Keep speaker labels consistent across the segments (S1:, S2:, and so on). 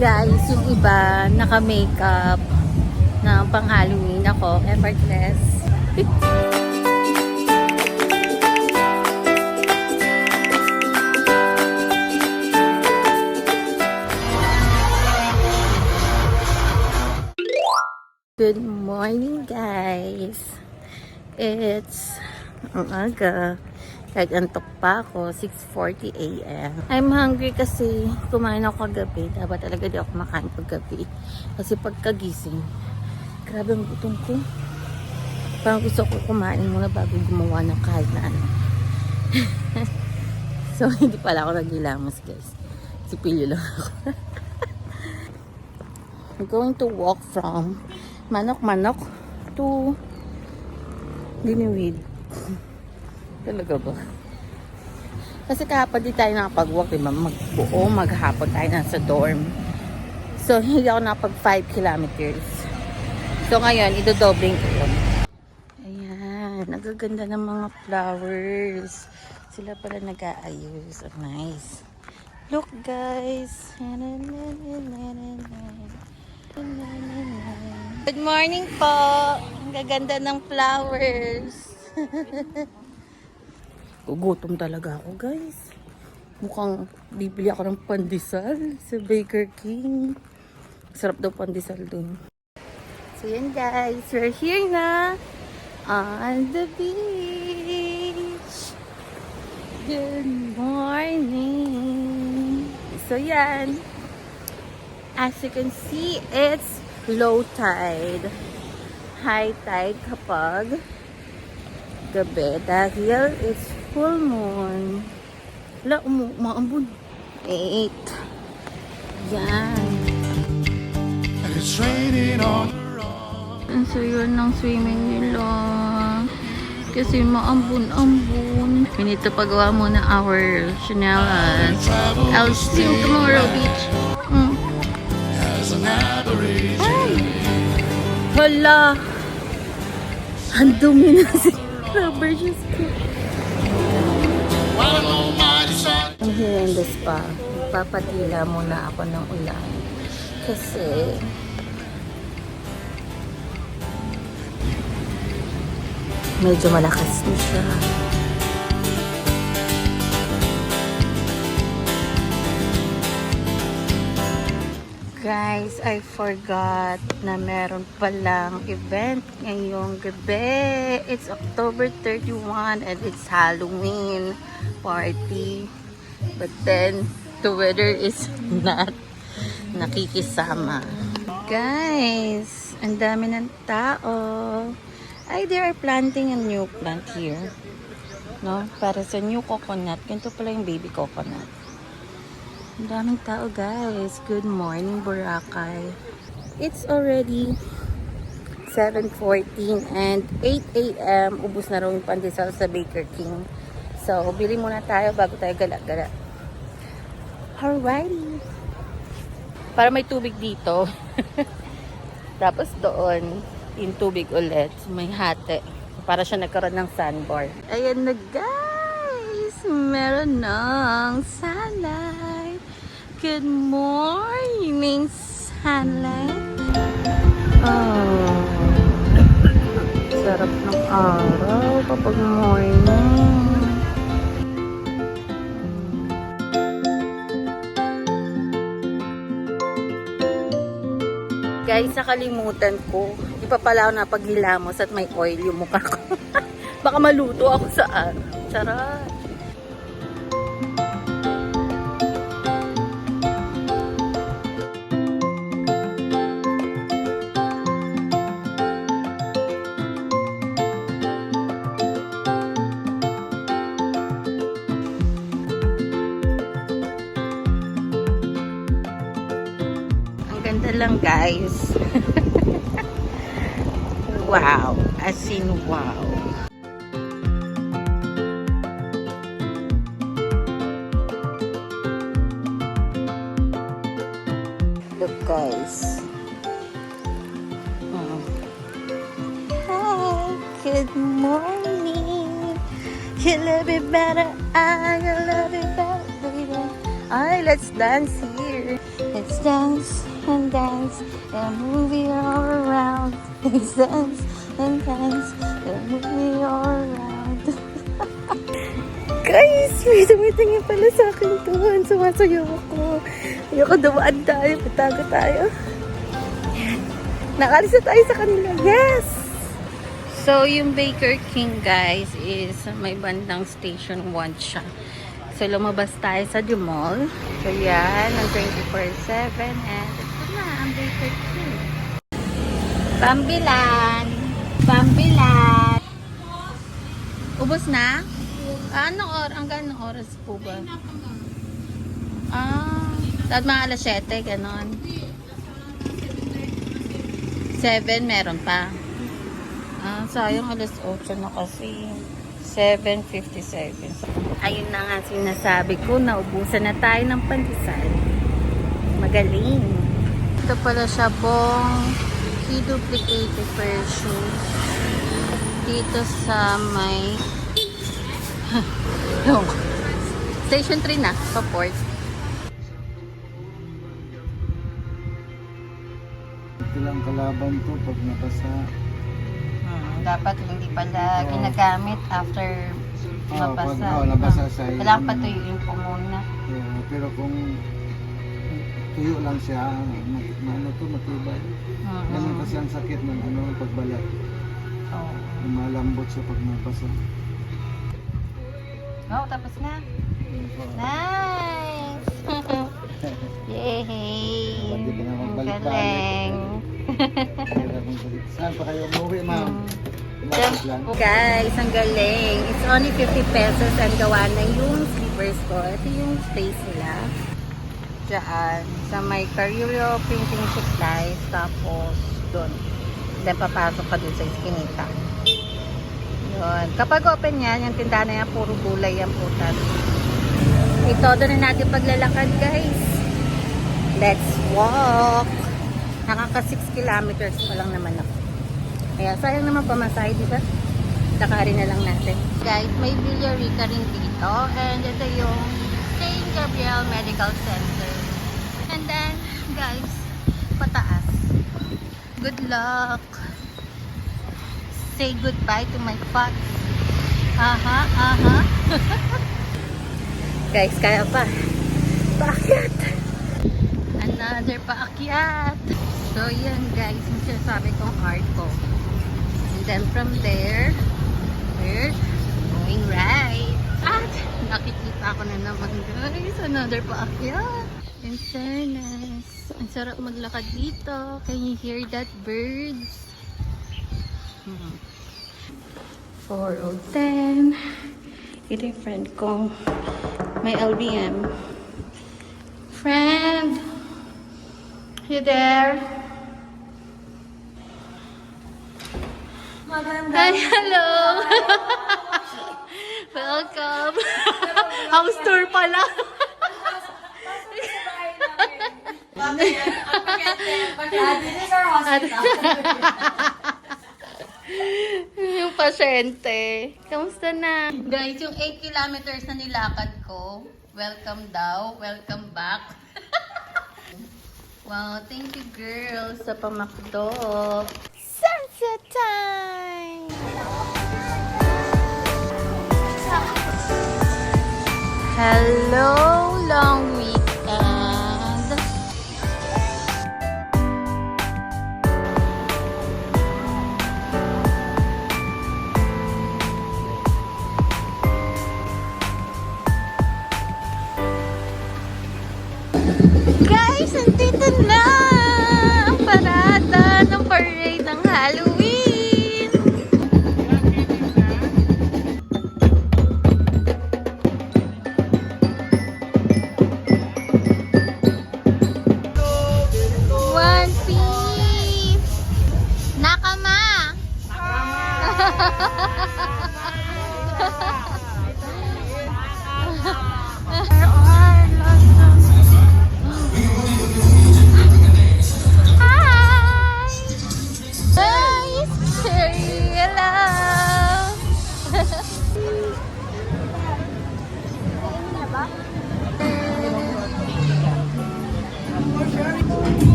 S1: Guys, yung iba, naka-makeup na pang Halloween ako, effortless. Good morning, guys. It's ang. Nag-antok pa ako, 6.40 a.m. I'm hungry kasi kumain ako kagabi. Dapat talaga di ako makain paggabi. Kasi pagkagising, grabe ang gutom ko. Parang gusto ko kumain muna bago gumawa ng kahit na ano. so, hindi pala ako nagilamos, guys. Sipilyo lang ako. I'm going to walk from Manok-Manok to Diniwid. Talaga ba? Kasi kahapon di tayo nakapag-walk, diba? Magbuo, maghapon tayo nasa dorm. So, hindi ako nakapag 5 kilometers. So, ngayon, idodobling ko yun. Ayan, nagaganda ng mga flowers. Sila pala nag-aayos. Oh, nice. Look, guys. Good morning po. Ang gaganda ng flowers. Gugutom talaga ako, guys. Mukhang bibili ako ng pandesal sa Baker King. Sarap daw pandesal dun. So yan guys, we're here na on the beach. Good morning. So yan. As you can see, it's low tide. High tide kapag gabi dahil it's full moon. Wala, umu umaambun. Eight. Yan.
S2: And it's raining on
S1: Ang sayo ng swimming nila. Kasi maambun-ambun. We need to pagawa muna our chanelas. I'll see you tomorrow, beach. Mm.
S2: aberration.
S1: Hala! Ang dumi na si rubber shoes ko.
S2: While an almighty sun
S1: Ang horrendous pa. Papatila muna ako ng ulan. Kasi... Medyo malakas na siya. Guys, I forgot na meron palang event ngayong gabi. It's October 31 and it's Halloween party. But then, the weather is not nakikisama. Guys, ang dami ng tao. Ay, they are planting a new plant here. No? Para sa new coconut. Ganito pala yung baby coconut. Ang daming tao guys. Good morning Boracay. It's already 7.14 and 8 a.m. Ubus na yung pandesal sa Baker King. So, bili muna tayo bago tayo gala-gala. Alrighty. Para may tubig dito. Tapos doon, yung tubig ulit. May hati. Para siya nagkaroon ng sandbar. Ayan na guys! Meron ng sunlight. Good morning, sunlight. Oh. Sarap ng araw kapag morning. Guys, nakalimutan ko. Di pa pala ako napaghilamos at may oil yung mukha ko. Baka maluto ako sa araw. Charot. Lang guys. wow. As in wow. Look guys. Mm. Hi, good morning. You love it better, I love it better. Ay, let's dance here. Let's dance and dance and move it all around. Dance and dance and move it all around. Guys, may tumitingin pala sa akin doon. Sumasayaw ako. Ayoko dumaan tayo. Patago tayo. Nakalis na tayo sa kanila. Yes! So, yung Baker King, guys, is may bandang station 1 siya. So, lumabas tayo sa The Mall. So, yan, ang 24-7. And, Baker King. Pambilan! Pambilan! Ubus na? Anong oras? Ang ganong oras po ba? Ah, at mga alas 7, ganon. 7, meron pa. Ah, sayang alas 8 na kasi. 7.57. Ayun na nga sinasabi ko, naubusan na tayo ng pandesal. Magaling. Ito pala siya bong duplicated version. Dito sa may yung Station 3 na, sa port.
S3: Ito lang kalaban to pag nabasa.
S1: Hmm, dapat hindi pala
S3: Oo.
S1: ginagamit after
S3: Oo,
S1: mabasa.
S3: pag- oo, nabasa
S1: Ah,
S3: sa ilalim.
S1: Kailangan patuyuin po muna.
S3: Oo, pero kung tuyo lang siya, ano to, matibay.
S1: Mm-mm.
S3: Ganun kasi ang sakit ng ano, pagbalat.
S1: Oo.
S3: Malambot siya pag nabasa.
S1: Oh, tapos na. Nice! Yay!
S3: Pwede ka na magbalik-balik. balik. Saan pa kayo umuwi, ma'am? Malapit lang.
S1: Guys, ang galing. It's only 50 pesos ang gawa na yung slippers ko. Ito yung space nila. Diyan. Sa may Carillo Printing Supplies. Tapos, doon. Then, papasok ka doon sa iskinita. Yun. Kapag open yan, yung tindahan na yan, puro gulay yan putas. Ito, doon na natin paglalakad, guys. Let's walk. Nakaka 6 kilometers pa lang naman ako. Kaya sayang naman pamasahe, di ba? Lakarin na lang natin. Guys, may Villarica rin dito. And ito yung St. Gabriel Medical Center. Guys, pataas. Good luck. Say goodbye to my pot. Aha, aha. guys, kaya pa. Paakyat! Another paakyat! So, yan guys, yung sinasabi kong art ko. And then from there, we're going right. At nakikita ko na naman guys, another paakyat. In fairness, ang sarap maglakad dito. Can you hear that birds? Hmm. 4.10 Ito yung friend ko. May LBM. Friend! You there? Hi, hello! Welcome! House tour pala! Yung pasyente. Kamusta na? Guys, yung 8 kilometers na nilakad ko, welcome daw, welcome back. wow, thank you girls sa pamakdo. Sunset time! Hello, long weekend.
S4: Yeah.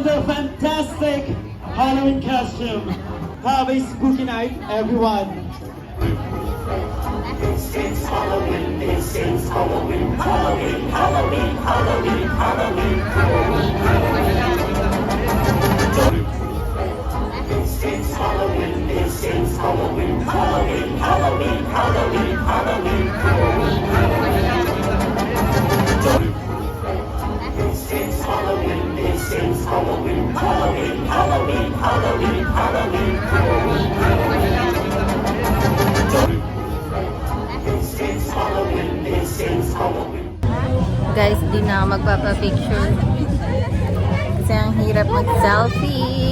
S4: in the fantastic Halloween costume. Have a spooky night, everyone.
S5: It's, it's Halloween, it's, it's Halloween, Halloween, Halloween,
S1: Halloween, Halloween, Halloween, Halloween. It's, it's Halloween, it's, it's Halloween, Halloween, Halloween, Halloween, Halloween, Halloween. Guys, di na magpapapicture. Kasi ang hirap mag-selfie.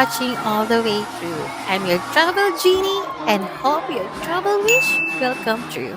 S1: Watching all the way through. I'm your travel genie and hope your travel wish will come true.